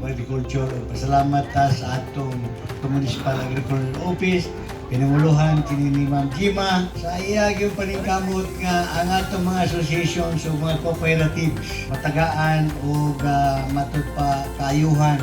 Agriculture. Pasalamat ta sa atong Municipal Agriculture Office pinanguluhan kini ni Ma'am Gima sa iya gyud paningkamot nga ang atong mga association so mga cooperatives matagaan o ah, uh, matod pa kaayuhan